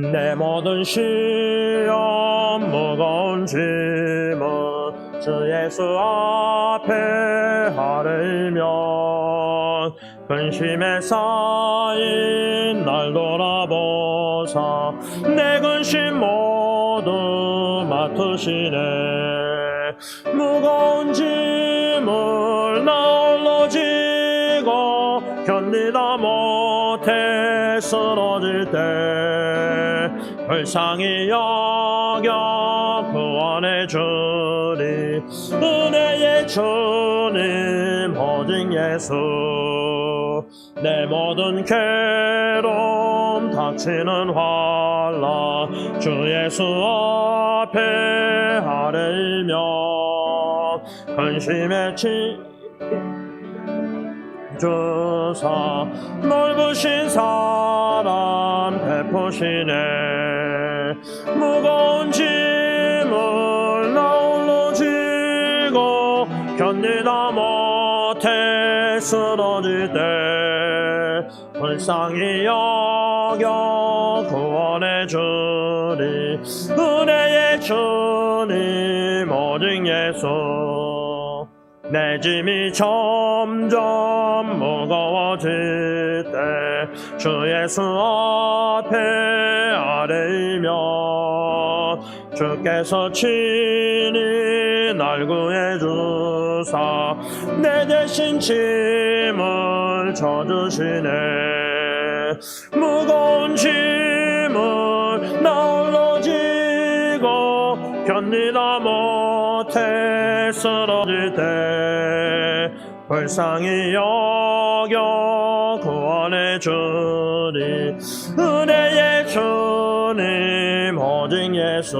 내 모든 시험 무거운 짐은 주 예수 앞에 하려면 근심에 쌓인 날 돌아보사 내 근심 모두 맡으시네. 무거운 짐을 나 홀로 지고 견디다 못해 쓰러질 때 불쌍히 여겨 구원해 주니 은혜의 주님 오직 예수. 내 모든 괴로움 닥치는 환란 주 예수 앞에 하려면 근심에 치 주사 넓으신 사랑 베푸시네. 무거운 짐을 나 홀로 지고 견디다 못해 쓰러질 때 불쌍히 여겨 구원해 주니 은혜의 주님 오직 예수. 내 짐이 점점 무거워질 때 주 예수 앞에 아뢰면 주께서 친히 날 구해주사 내 대신 짐을 져주시네. 무거운 짐을 나 홀로 지고 견디다 못해 쓰러질 때 불쌍히 여겨 구원해 주니 은혜의 주님 오직 예수.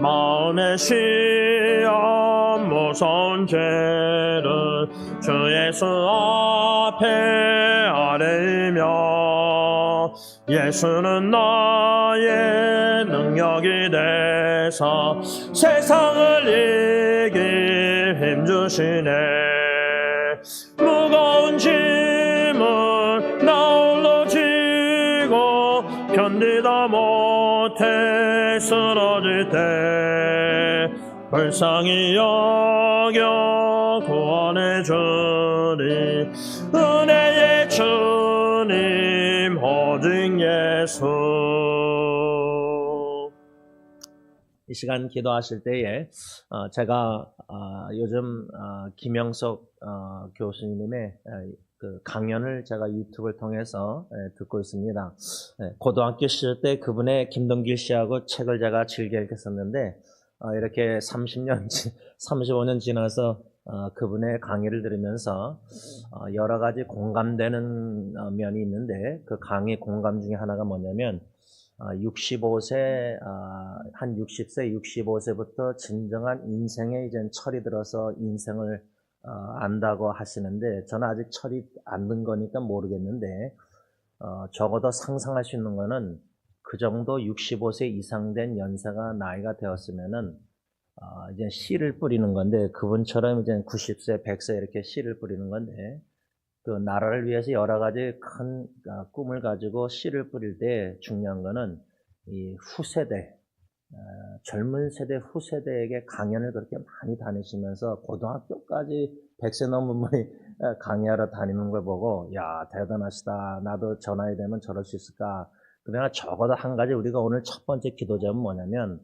마음의 시험 무서운 죄를 주 예수 앞에 아뢰며 예수는 나의 능력이 되사 세상을 이길 힘주시네. 무거운 짐을 나 홀로 지고 견디다 못해 쓰러질 때 불쌍히 여겨 구원해 주니 은혜의 주님 오직 예수 이 시간 기도하실 때에 어, 제가 어, 요즘 어, 김영석 어, 교수님의 에, 그 강연을 제가 유튜브를 통해서 에, 듣고 있습니다. 에, 고등학교 시절 때 그분의 김동길 씨하고 책을 제가 즐겨 읽었었는데 어, 이렇게 30년, 35년 지나서 어, 그분의 강의를 들으면서 어, 여러 가지 공감되는 어, 면이 있는데 그 강의 공감 중에 하나가 뭐냐면 65세, 한 60세, 65세부터 진정한 인생에 이제 철이 들어서 인생을 어, 안다고 하시는데 저는 아직 철이 안 든 거니까 모르겠는데 어, 적어도 상상할 수 있는 거는 그 정도 65세 이상 된 연세가 나이가 되었으면은 어, 이제 씨를 뿌리는 건데 그분처럼 이제 90세, 100세 이렇게 씨를 뿌리는 건데 그 나라를 위해서 여러 가지 큰 아, 꿈을 가지고 씨를 뿌릴 때 중요한 거는 이 후세대 어, 젊은 세대 후세대에게 강연을 그렇게 많이 다니시면서 고등학교까지 100세 넘은 분이 어, 강의하러 다니는 걸 보고 야 대단하시다. 나도 저 나이 되면 저럴 수 있을까 그러나 적어도 한 가지 우리가 오늘 첫 번째 기도점은 뭐냐면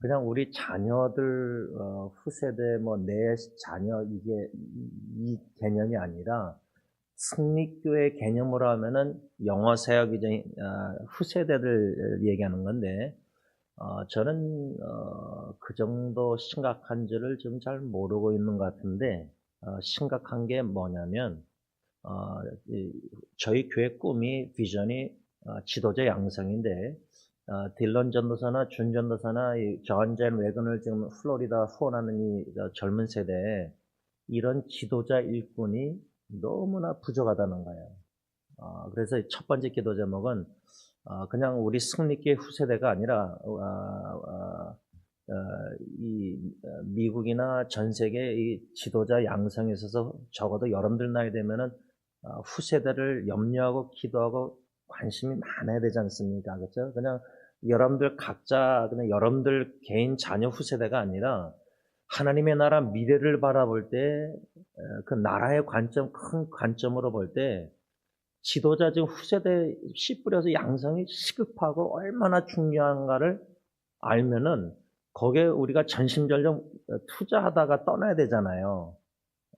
그냥 우리 자녀들 어, 후세대 뭐 내 자녀 이게 이, 이 개념이 아니라 승리교의 개념으로 하면은 영어 사역 이제 어, 후세대를 얘기하는 건데 어, 저는 어, 그 정도 심각한 줄을 좀 잘 모르고 있는 것 같은데 어, 심각한 게 뭐냐면 어, 이, 저희 교회 꿈이 비전이 어, 지도자 양성인데 어, 딜런 전도사나 준 전도사나 존젠 웨건을 지금 플로리다 후원하는 이 저, 젊은 세대에 이런 지도자 일꾼이 너무나 부족하다는 거예요. 어, 그래서 첫 번째 기도 제목은 어, 그냥 우리 승리교의 후세대가 아니라 어, 어, 어, 이 어, 미국이나 전 세계 이 지도자 양성에 있어서 적어도 여러분들 나이 되면은 어, 후세대를 염려하고 기도하고 관심이 많아야 되지 않습니까? 그렇죠? 그냥 여러분들 각자 그냥 여러분들 개인 자녀 후세대가 아니라 하나님의 나라 미래를 바라볼 때 그 나라의 관점 큰 관점으로 볼 때 지도자 지금 후세대 씨 뿌려서 양성이 시급하고 얼마나 중요한가를 알면은 거기에 우리가 전심전력 투자하다가 떠나야 되잖아요.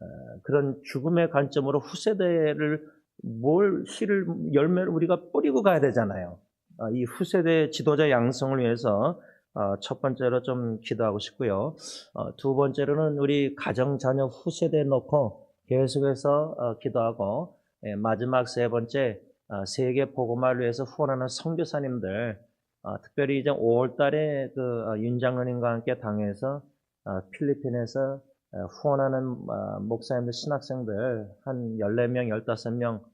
어, 그런 죽음의 관점으로 후세대를 뭘 씨를 열매를 우리가 뿌리고 가야 되잖아요. 어, 이 후세대 지도자 양성을 위해서 어, 첫 번째로 좀 기도하고 싶고요. 어, 두 번째로는 우리 가정 자녀 후세대 놓고 계속해서 어, 기도하고 예, 마지막 세 번째 어, 세계 복음화를 위해서 후원하는 선교사님들 어, 특별히 이제 5월달에 그 어, 윤 장로님과 함께 당해서 어, 필리핀에서 어, 후원하는 어, 목사님들 신학생들 한 14명, 15명 어,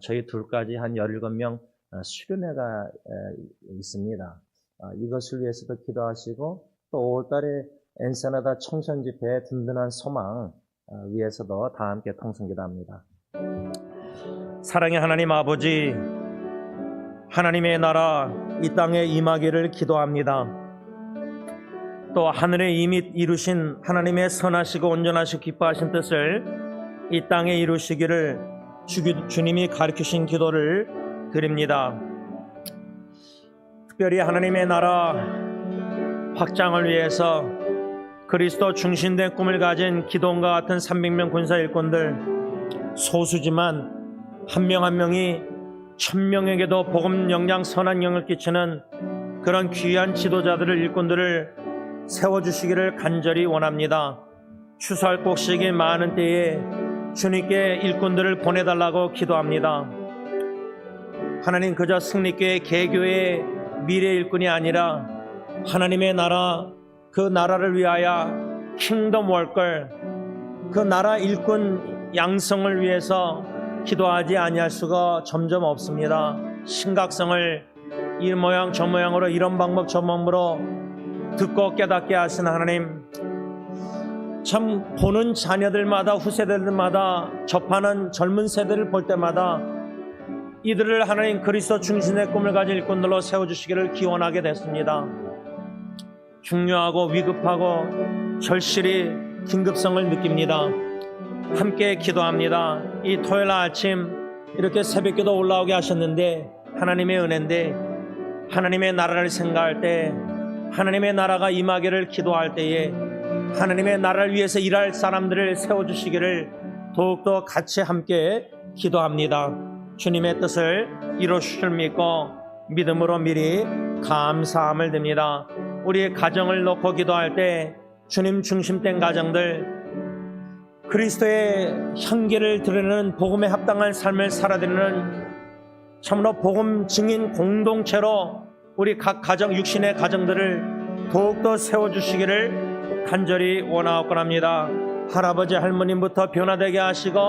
저희 둘까지 한 17명 어, 수련회가 에, 있습니다. 어, 이것을 위해서도 기도하시고 또 5월달에 엔사나다 청선 집회 든든한 소망 어, 위해서도 다 함께 통성기도합니다. 사랑의 하나님 아버지, 하나님의 나라 이 땅에 임하기를 기도합니다. 또 하늘에 이미 이루신 하나님의 선하시고 온전하시고 기뻐하신 뜻을 이 땅에 이루시기를 주, 주님이 가르치신 기도를 드립니다. 특별히 하나님의 나라 확장을 위해서 그리스도 중심된 꿈을 가진 기도원과 같은 300명 군사 일꾼들 소수지만 한명한 명이 천명에게도 복음 영향 선한 영을 끼치는 그런 귀한 지도자들을 일꾼들을 세워주시기를 간절히 원합니다. 추수할 곡식이 많은 때에 주님께 일꾼들을 보내달라고 기도합니다. 하나님 그저 승리교회 개교의 미래 일꾼이 아니라 하나님의 나라 그 나라를 위하여 킹덤 월걸 그 나라 일꾼 양성을 위해서 기도하지 아니할 수가 점점 없습니다. 심각성을 이 모양 저 모양으로 이런 방법 저 방법으로 듣고 깨닫게 하신 하나님 참 보는 자녀들마다 후세대들마다 접하는 젊은 세대를 볼 때마다 이들을 하나님 그리스도 중심의 꿈을 가진 일꾼들로 세워주시기를 기원하게 됐습니다. 중요하고 위급하고 절실히 긴급성을 느낍니다. 함께 기도합니다. 이 토요일 아침 이렇게 새벽기도 올라오게 하셨는데 하나님의 은혜인데 하나님의 나라를 생각할 때 하나님의 나라가 임하기를 기도할 때에 하나님의 나라를 위해서 일할 사람들을 세워주시기를 더욱더 같이 함께 기도합니다. 주님의 뜻을 이루실 줄 믿고 믿음으로 미리 감사함을 드립니다. 우리의 가정을 놓고 기도할 때 주님 중심된 가정들 그리스도의 향기를 드러내는 복음에 합당한 삶을 살아드리는 참으로 복음 증인 공동체로 우리 각 가정 육신의 가정들을 더욱더 세워주시기를 간절히 원하옵곤 합니다. 할아버지 할머님부터 변화되게 하시고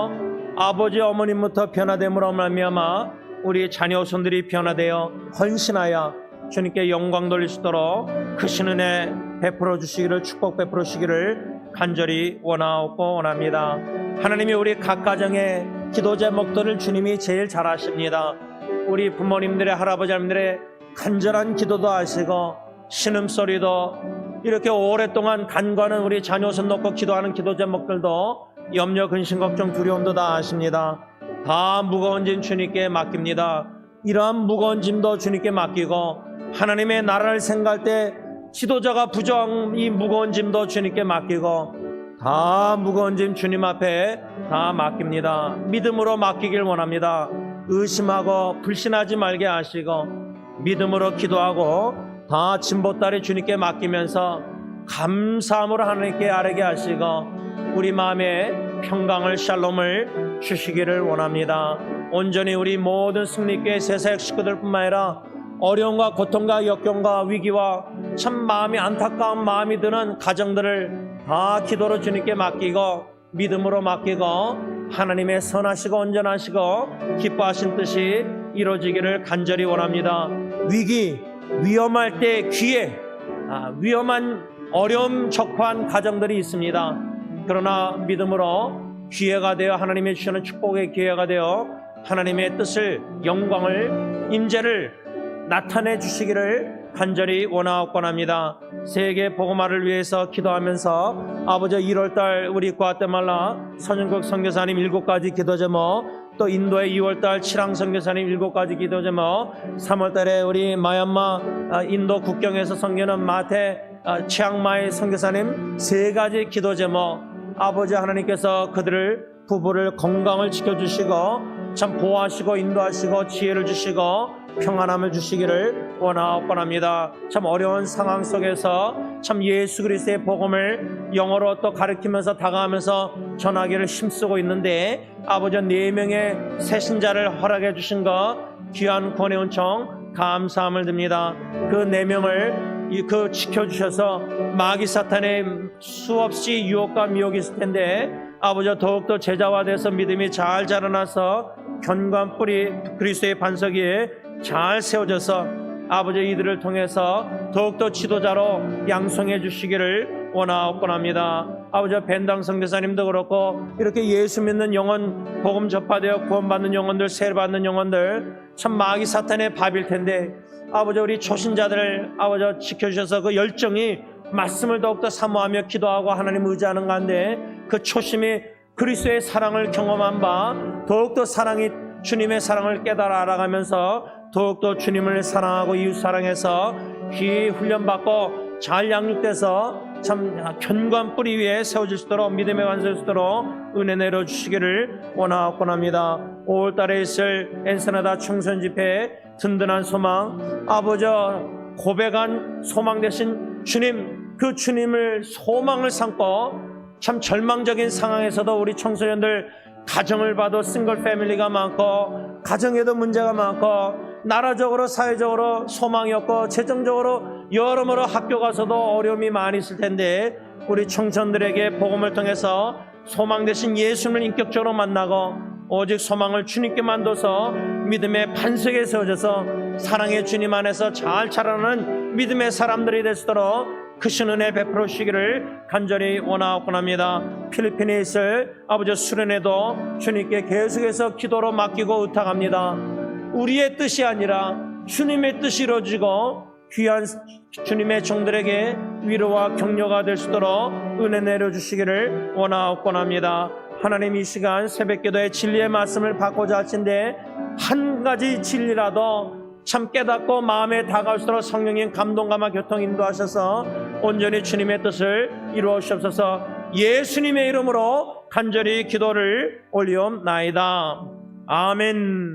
아버지 어머님부터 변화됨으로 말미암아 우리 자녀 손들이 변화되어 헌신하여 주님께 영광 돌릴 수 있도록 크신 은혜 베풀어 주시기를 축복 베풀어 주시기를 간절히 원하옵고 원합니다. 하나님이 우리 각 가정의 기도 제목들을 주님이 제일 잘 아십니다. 우리 부모님들의 할아버지 할머니들의 간절한 기도도 아시고 신음소리도 이렇게 오랫동안 간과는 우리 자녀 손 놓고 기도하는 기도 제목들도 염려 근심 걱정 두려움도 다 아십니다. 다 무거운 짐 주님께 맡깁니다. 이러한 무거운 짐도 주님께 맡기고 하나님의 나라를 생각할 때 지도자가 부정 이 무거운 짐도 주님께 맡기고 다 무거운 짐 주님 앞에 다 맡깁니다. 믿음으로 맡기길 원합니다. 의심하고 불신하지 말게 하시고 믿음으로 기도하고 다 진보따리 주님께 맡기면서 감사함으로 하나님께 아뢰게 하시고 우리 마음에 평강을 샬롬을 주시기를 원합니다. 온전히 우리 모든 승리교회 세사역 식구들뿐만 아니라 어려움과 고통과 역경과 위기와 참 마음이 안타까운 마음이 드는 가정들을 다 기도로 주님께 맡기고 믿음으로 맡기고 하나님의 선하시고 온전하시고 기뻐하신 뜻이 이루어지기를 간절히 원합니다. 위기, 위험할 때 기회, 아, 위험한 어려움 적화한 가정들이 있습니다. 그러나 믿음으로 기회가 되어 하나님의 주시는 축복의 기회가 되어 하나님의 뜻을 영광을 임재를 나타내 주시기를 간절히 원하옵곤합니다. 세계 복음화를 위해서 기도하면서 아버지 1월달 우리 과테말라 선영국 선교사님 일곱 가지 기도 제목 또 인도의 2월달 칠항 선교사님 일곱 가지 기도 제목. 3월달에 우리 마얀마 아, 인도 국경에서 선교는 마태 아, 치앙마이 선교사님 세 가지 기도 제목. 아버지 하나님께서 그들을 부부를 건강을 지켜주시고 참 보호하시고 인도하시고 지혜를 주시고 평안함을 주시기를 원하옵곤합니다. 참 어려운 상황 속에서 참 예수 그리스도의 복음을 영어로 또 가르치면서 다가가면서 전하기를 힘쓰고 있는데 아버지 네 명의 새신자를 허락해 주신 것 귀한 권의 은총 감사함을 듭니다. 그 네 명을 이- 그 지켜주셔서 마귀 사탄의 수없이 유혹과 미혹이 있을 텐데 아버지 더욱더 제자화 돼서 믿음이 잘 자라나서 견고한 뿌리 그리스도의 반석 위에 잘 세워져서 아버지 이들을 통해서 더욱더 지도자로 양성해 주시기를 원하옵곤합니다. 아버지 벤당 성교사님도 그렇고 이렇게 예수 믿는 영혼 복음 접하되어 구원받는 영혼들 세례받는 영혼들 참 마귀 사탄의 밥일 텐데 아버지 우리 초신자들을 아버지 지켜주셔서 그 열정이 말씀을 더욱더 사모하며 기도하고 하나님 의지하는 가운데 그 초심이 그리스도의 사랑을 경험한 바 더욱더 사랑이 주님의 사랑을 깨달아 알아가면서 더욱더 주님을 사랑하고 이웃 사랑해서 귀 훈련받고 잘 양육돼서 참 견고한 뿌리 위에 세워질 수 있도록 믿음의 완성될 수 있도록 은혜 내려주시기를 원하옵곤합니다. 5월달에 있을 엔스나다 집회 든든한 소망 아버지 고백한 소망 대신 주님 그 주님을 소망을 삼고 참 절망적인 상황에서도 우리 청소년들 가정을 봐도 싱글 패밀리가 많고 가정에도 문제가 많고 나라적으로 사회적으로 소망이 없고 재정적으로 여러모로 학교 가서도 어려움이 많이 있을 텐데 우리 청년들에게 복음을 통해서 소망 대신 예수님을 인격적으로 만나고 오직 소망을 주님께 만 둬서 믿음의 반석에 세워져서 사랑의 주님 안에서 잘 자라는 믿음의 사람들이 될 수 있도록 크신 은혜 베풀어 주시기를 간절히 원하옵곤 합니다. 필리핀에 있을 아버지 수련회도 주님께 계속해서 기도로 맡기고 의탁합니다. 우리의 뜻이 아니라 주님의 뜻이 이루어지고 귀한 주님의 종들에게 위로와 격려가 될 수 있도록 은혜 내려주시기를 원하옵곤합니다. 하나님 이 시간 새벽기도의 진리의 말씀을 받고자 하신데 한 가지 진리라도 참 깨닫고 마음에 다가올수록 성령님 감동감화 교통 인도하셔서 온전히 주님의 뜻을 이루어 주옵소서 예수님의 이름으로 간절히 기도를 올리옵나이다. 아멘.